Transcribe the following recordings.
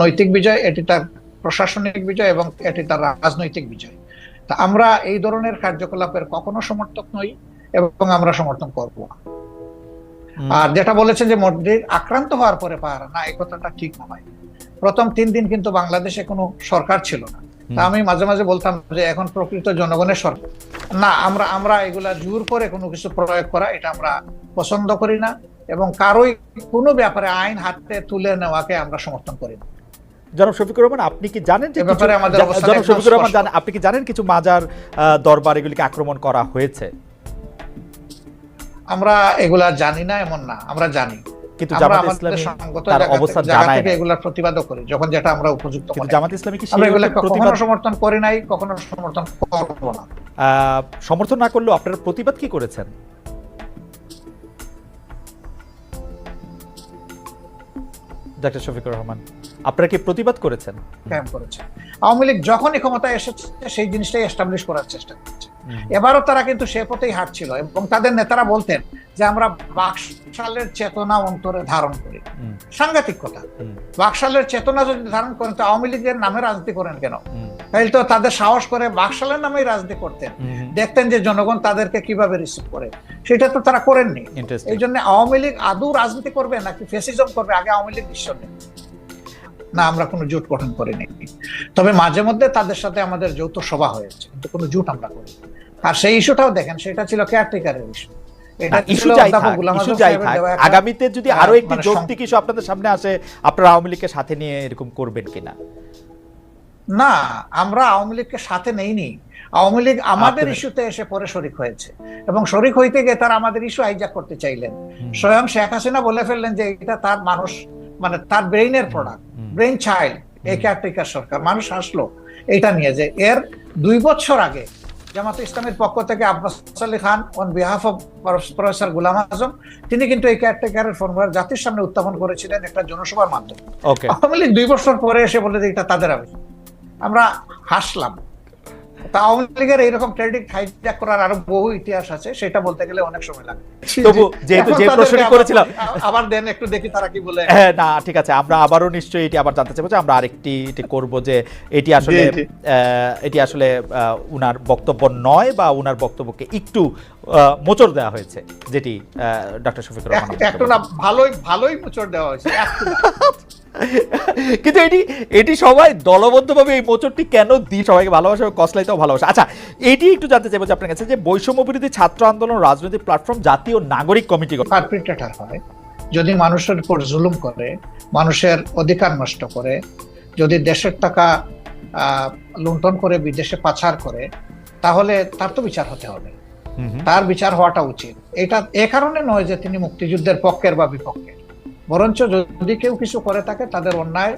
নৈতিক বিজয় এটি তার প্রশাসনিক বিজয় এবং এটি তার রাজনৈতিক বিজয়। তা আমরা এই ধরনের কার্যকলাপের কখনো সমর্থক নই এবং আমরা সমর্থন করব না। আর যেটা বলেছেন যে মসজিদ আক্রান্ত হওয়ার পরে পাহারা না এই কথাটা ঠিক নয়। প্রথম তিন দিন কিন্তু বাংলাদেশে কোনো সরকার ছিল না। তা আমি মাঝে মাঝে বলতাম যে এখন প্রকৃত জনগণের সরকার না আমরা আমরা এগুলা জোর করে কোনো কিছু প্রয়োগ করা এটা আমরা পছন্দ করি না এবং কারোই কোনো ব্যাপারে আইন হাতে তুলে নেওয়াকে আমরা সমর্থন করি না। জনাব শফিকুর রহমান আপনি কি জানেন যে জনাব শফিকুর রহমান জানেন আপনি কি জানেন কিছু মাজার দরবার এগুলিকে আক্রমণ করা হয়েছে? আমরা এগুলা জানি না এমন না। আমরা জানি। কিন্তু জামাত ইসলামী তার অবস্থান জানায় না। এগুলার প্রতিবাদও করি যখন যেটা আমরা উপযুক্ত কিন্তু জামাত ইসলামী কি আমরা এগুলা কখনো সমর্থন করি নাই কখনো সমর্থন করব না। সমর্থন না করলেও আপনারা প্রতিবাদ কি করেছেন? ডাক্তার শফিকুর রহমান। আপনারা কি প্রতিবাদ করেছেন? কায়েম করেছে। আওয়ামী লীগ যখনই ক্ষমতায় এসেছে সেই জিনিসটাই এস্টাবলিশ করার চেষ্টা করছে। এবারও তারা কিন্তু সে পথেই হাঁটছিল এবং তাদের নেতারা বলতেন যে আমরা বাকশালের চেতনা অন্তরে ধারণ করি। সাংঘাতিক কথা। বাকশালের চেতনা যদি ধারণ করেন তো আওয়ামী লীগের নামে রাজনীতি করেন কেন? তাইলে তো তাদের সাহস করে বাকশালের নামেই রাজনীতি করতেন। দেখতেন যে জনগণ তাদেরকে কীভাবে রিসিভ করে। সেটা তো তারা করেননি। এই জন্য আওয়ামী লীগ আদৌ রাজনীতি করবে নাকি ফেসিজম করবে? আগে আওয়ামী লীগ নেই না আমরা কোনো জোট গঠন করিনি। তবে মাঝে মধ্যে তাদের সাথে আমাদের যৌথ সভা হয়েছে কিন্তু কোনো জোট আমরা করি আর সেই ইস্যুটাও দেখেন সেটা ছিল কেয়ারটেকারের ইস্যু আগামীতে যদি আরও একটি মানে যৌক্তিক ইস্যু আপনাদের সামনে আসে আপনারা আওয়ামী লীগকে সাথে নিয়ে এরকম করবেন কিনা? না আমরা আওয়ামী লীগকে সাথে নেইনি। আওয়ামী লীগ আমাদের ইস্যুতে এসে পরে শরিক হয়েছে। এবং শরিক হইতে গিয়ে তারা আমাদের ইস্যু হাইজাক করতে চাইলেন। স্বয়ং শেখ হাসিনা বলে ফেললেন যে এটা তার মানুষ মানে তার ব্রেইনের প্রোডাক্ট হুম, ব্রেইন চাইল্ড এই কেয়ারটেকার সরকার। মানুষ আসলো এটা নিয়ে যে এর দুই বছর আগে জামাত ইসলামের পক্ষ থেকে Abbas Ali Khan on behalf of professor Ghulam Azam তিনি কিন্তু এই কেয়ারটেকারের ফর্মুলা জাতির সামনে উত্থাপন করেছিলেন একটা জনসভার মাধ্যমে। আওয়ামী লীগ দুই বছর পরে এসে বলে যে এটা তাদের আবেদন। আমরা হাসলাম। তা আওয়ামী লীগের এইরকম ক্রেডিট হাইজ্যাক করার আরও বহু ইতিহাস আছে সেটা বলতে গেলে অনেক সময় লাগে। তবু যেহেতু যে প্রশ্নটি আবার- করেছিলাম। আবার দেন একটু দেখি তারা কি বলে। হ্যাঁ না ঠিক আছে আমরা আবারও নিশ্চয়ই এটি আবার জানতে চাইব যে আমরা আরেকটি এটি করব যে এটি আসলে এটি আসলে আহ, উনার বক্তব্য নয় বা উনার বক্তব্যকে একটু মোচড় দেওয়া হয়েছে যেটি ডক্টর শফিকুর রহমান এক- একটু না ভালোই ভালোই মোচড় দেওয়া হয়েছে। কিন্তু এটি এটি সবাই দলবদ্ধভাবে এই মোচরটি কেন দিই? সবাইকে ভালোবাসা কসলাইতেও ভালোবাসা। আচ্ছা এটি একটু জানতে চাইব যে আপনার কাছে যে বৈষম্য বিরোধী ছাত্র আন্দোলন রাজনৈতিক প্ল্যাটফর্ম জাতীয় নাগরিক কমিটি পারপিট্রেটার হয়। যদি মানুষের উপর জুলুম করে মানুষের অধিকার নষ্ট করে যদি দেশের টাকা আহ, লুণ্ঠন করে বিদেশে পাচার করে তাহলে তার তো বিচার হতে হবে। তার বিচার হওয়াটা উচিত। এটা এ কারণে নয় যে তিনি মুক্তিযুদ্ধের পক্ষের বা বিপক্ষের। বরঞ্চ যদি কেউ কিছু করে থাকে তাদের অন্যায়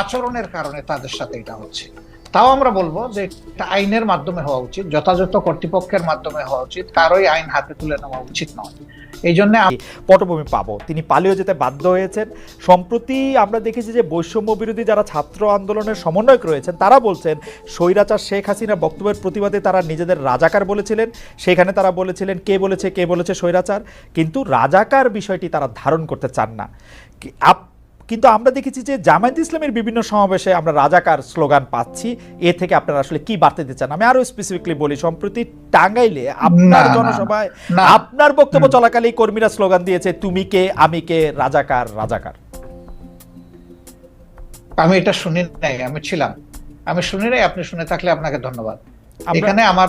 আচরণের কারণে তাদের সাথে এটা হচ্ছে। তাও আমরা বলব যে এটা আইনের মাধ্যমে হওয়া উচিত, যথাযথ কর্তৃপক্ষের মাধ্যমে হওয়া উচিত, কারোই আইন হাতে তুলে নেওয়া উচিত নয়। এই জন্য পটভূমি পাবো। তিনি পালিয়ে যেতে বাধ্য হয়েছেন। সম্প্রতি আমরা দেখেছি যে বৈষম্য বিরোধী যারা ছাত্র আন্দোলনের সমন্বয়ক রয়েছেন, তারা বলছেন, স্বৈরাচার শেখ হাসিনা বক্তব্যের প্রতিবাদে তারা নিজেদের রাজাকার বলেছিলেন। সেখানে তারা বলেছিলেন, কে বলেছে কে বলেছে স্বৈরাচার? কিন্তু রাজাকার বিষয়টি তারা ধারণ করতে চান না। আপ- কিন্তু আমরা দেখেছি যে জামায়াত ইসলামের বিভিন্ন সমাবেশে আমরা রাজাকার স্লোগান পাচ্ছি। এ থেকে আপনারা আসলে কি বার্তা দিতে চান? আমি আরও স্পেসিফিকলি বলি সম্প্রতি টাঙ্গাইলে আপনার জনসভায় আপনার বক্তব্য চলাকালীন কর্মীরা স্লোগান দিয়েছে তুমি কে আমি কে রাজাকার রাজাকার আমি এটা শুনি নাই আমি ছিলাম। আমি শুনি নাই আপনি শুনে থাকলে আপনাকে ধন্যবাদ। এখানে আমার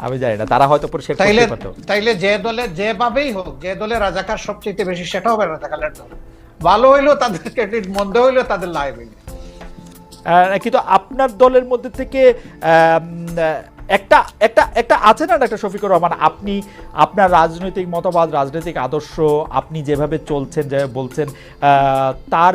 আমি জানি না তারা হয়তো পরিষ্কার তাইলে করতে পারতো। তাইলে যে দলে যেভাবেই হোক যে দলে রাজাকার সবচেয়ে বেশি সেটা হবে রাজাকারের দল। ভালো হইল তাদের ক্রেডিট মন্দ হইল তাদের লাইবিলিটি আহ, কিন্তু আপনার দলের মধ্যে থেকে একটা একটা একটা আছে না একটা শফিকুর রহমান? আপনি আপনার রাজনৈতিক মতবাদ রাজনৈতিক আদর্শ আপনি যেভাবে চলছেন যেভাবে বলছেন আহ, তার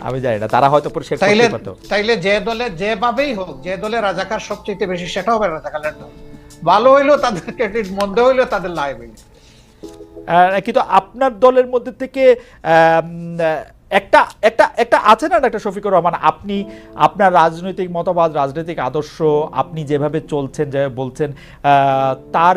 আমি জানি না তারা হয়তো পরিষ্কার করতে পারতো। তাইলে যে দলে যেভাবেই হোক যে দলে রাজাকার সবচেয়ে বেশি সেটা হবে রাজাকারের দল। ভালো হইল তাদের ক্রেডিট মন্দ হইল তাদের লাইবিলিটি আহ, কিন্তু আপনার দলের মধ্যে থেকে একটা একটা একটা আছে না একটা শফিকুর রহমান? আপনি আপনার রাজনৈতিক মতবাদ রাজনৈতিক আদর্শ আপনি যেভাবে চলছেন যেভাবে বলছেন আহ, তার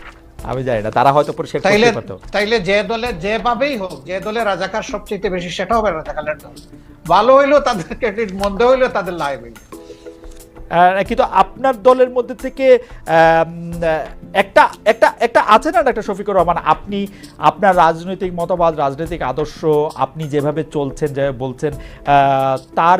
আমি জানি না তারা হয়তো পরিষ্কার তাইলে করতে পারতো। তাইলে যে দলে যেভাবেই হোক যে দলে রাজাকার সবচেয়ে বেশি সেটা হবে রাজাকারের দল। ভালো হইল তাদের ক্রেডিট মন্দ হইল তাদের লাইবিলিটি আহ, কিন্তু আপনার দলের মধ্যে থেকে আহ, একটা একটা একটা আছে না একটা শফিকুর রহমান? আপনি আপনার রাজনৈতিক মতবাদ রাজনৈতিক আদর্শ আপনি যেভাবে চলছেন যেভাবে বলছেন আহ, তার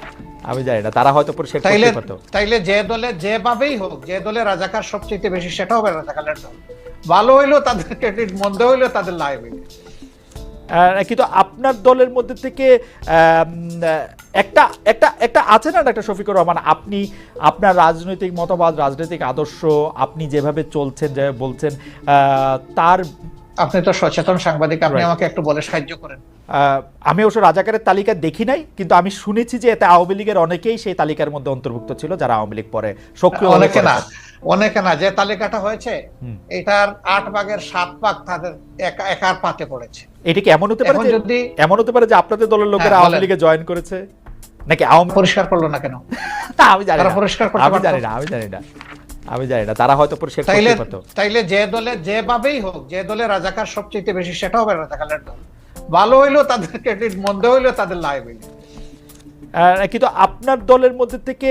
আমি জানি না তারা হয়তো পরিষ্কার করতে পারতো। তাইলে যে দলে যেভাবেই হোক যে দলে রাজাকার সবচেয়ে বেশি সেটা হবে রাজাকারের দল। ভালো হইল তাদের ক্রেডিট মন্দ হইল তাদের লাইবিলিটি আহ, কিন্তু আপনার দলের মধ্যে থেকে একটা একটা একটা আছে না একটা শফিকুর রহমান? আপনি আপনার রাজনৈতিক মতবাদ রাজনৈতিক আদর্শ আপনি যেভাবে চলছেন যেভাবে বলছেন আহ, তার আপনি তো সচেতন সাংবাদিক আপনি আমাকে একটু বলে সাহায্য করেন। আমি অবশ্য রাজাকারের তালিকা দেখি নাই কিন্তু আমি শুনেছি যে এতে আওয়ামী লীগের অনেকেই সেই তালিকার মধ্যে অন্তর্ভুক্ত ছিল যারা আওয়ামী লীগ পরে সক্রিয় অনেকে না অনেকে না যে তালিকাটা হয়েছে এটার আট ভাগের সাত ভাগ তাদের একার পাতে পড়েছে। এটা কি এমন হতে পারে যদি এমন হতে পারে যে আপনাদের দলের লোকেরা হ্যাঁ, আওয়ামী লীগে জয়েন করেছে? নাকি আওয়ামী পরিষ্কার করল না কেন? তা আমি জানি না। পরিষ্কার করতে আমি। জানি না আমি জানি না। আমি জানি না তারা হয়তো পরিষ্কার করতে পারতো। তাইলে যে দলে যেভাবেই হোক যে দলে রাজাকার সবচেয়ে বেশি সেটা হবে রাজাকারের দল। ভালো হইল তাদের ক্রেডিট মন্দ হইল, তাদের লাইবিলিটি কিন্তু আপনার দলের মধ্যে থেকে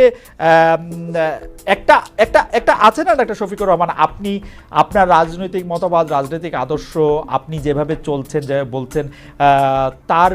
একটা একটা একটা আছে না একটা শফিকুর রহমান? আপনি, আপনার রাজনৈতিক মতবাদ, রাজনৈতিক আদর্শ, আপনি যেভাবে চলছেন যেভাবে বলছেন তার